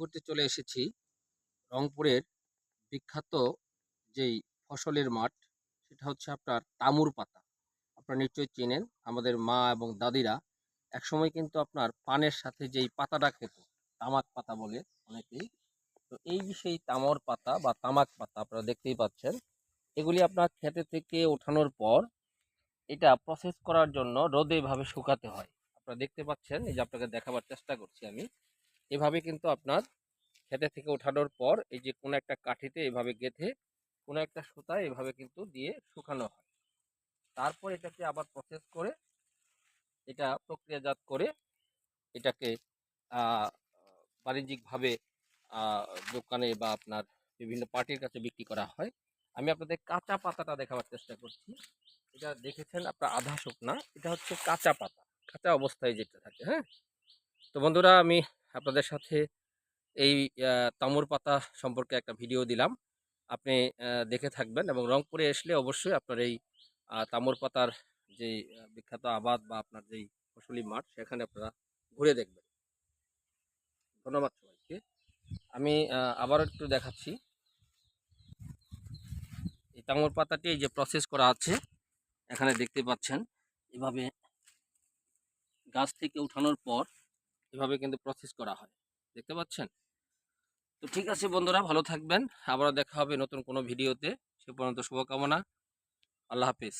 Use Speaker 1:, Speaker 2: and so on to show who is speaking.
Speaker 1: করতে চলে এসেছি রংপুরের বিখ্যাত যেই ফসলের মাঠ, সেটা হচ্ছে আপনার তামুর পাতা। আপনারা নিশ্চয়ই চেনেন, আমাদের মা এবং দাদিরা একসময় কিন্তু আপনার পানের সাথে যেই পাতাটা খেত, তামাক পাতা বলে অনেকেই। তো এই যে সেই তামর পাতা বা তামাক পাতা আপনারা দেখতেই পাচ্ছেন, এগুলি আপনার খেতে থেকে ওঠানোর পর এটা প্রসেস করার জন্য রোদে এভাবে শুকাতে হয়। আপনারা দেখতে পাচ্ছেন, এই যে আপনাকে দেখাবার চেষ্টা করছি আমি। এভাবে কিন্তু আপনার খেতে থেকে ওঠানোর পর এই যে কোনো একটা কাঠিতে এভাবে গেঁথে, কোনো একটা সুতা এভাবে কিন্তু দিয়ে শুকানো হয়। তারপর এটাকে আবার প্রসেস করে এটা প্রক্রিয়াজাত করে এটাকে বাণিজ্যিকভাবে দোকানে বা আপনার বিভিন্ন পার্টির কাছে বিক্রি করা হয়। আমি আপনাদের কাঁচা পাতাটা দেখাবার চেষ্টা করছি। এটা দেখেছেন? আপনার আধা শুকনা। এটা হচ্ছে কাঁচা পাতা। কাঁচা অবস্থায় যেটা থাকে হ্যাঁ? তো বন্ধুরা, আমি আপনাদের সাথে এই তামর পাতা সম্পর্কে একটা ভিডিও দিলাম। আপনি দেখে থাকবেন এবং রংপুরে আসলে অবশ্যই আপনার এই তামর পাতার যে বিখ্যাত আবাদ বা আপনার যেই ফসলি মাঠ, সেখানে আপনারা ঘুরে দেখবেন। ধন্যবাদ সবাইকে। আমি আবার একটু দেখাচ্ছি। এই তামর পাতাটি যে প্রসেস করা আছে, এখানে দেখতে পাচ্ছেন। এভাবে গাছ থেকে উঠানোর পর এভাবে কিন্তু প্রসেস করা হয়। দেখতে পাচ্ছেন? তো ঠিক আছে বন্ধুরা, ভালো থাকবেন। আবারও দেখা হবে নতুন কোনো ভিডিওতে সে পর্যন্ত শুভকামনা। আল্লাহ হাফিজ।